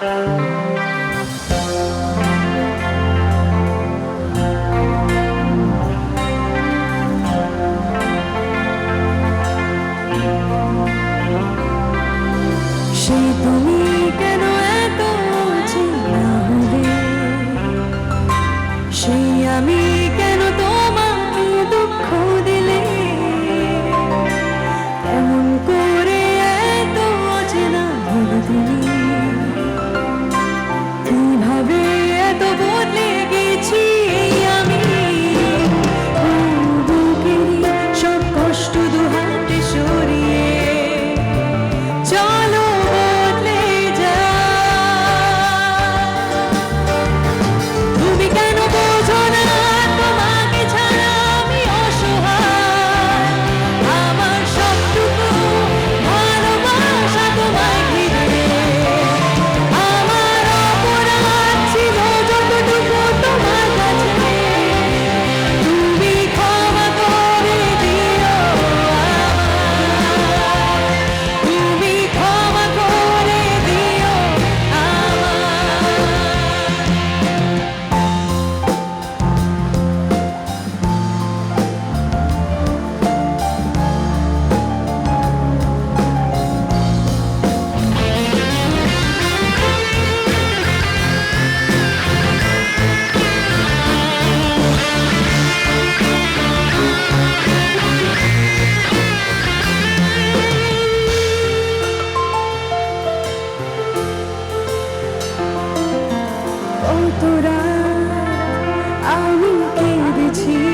সেই তুমি কেন এত সেই আমি আমি কেঁদেছি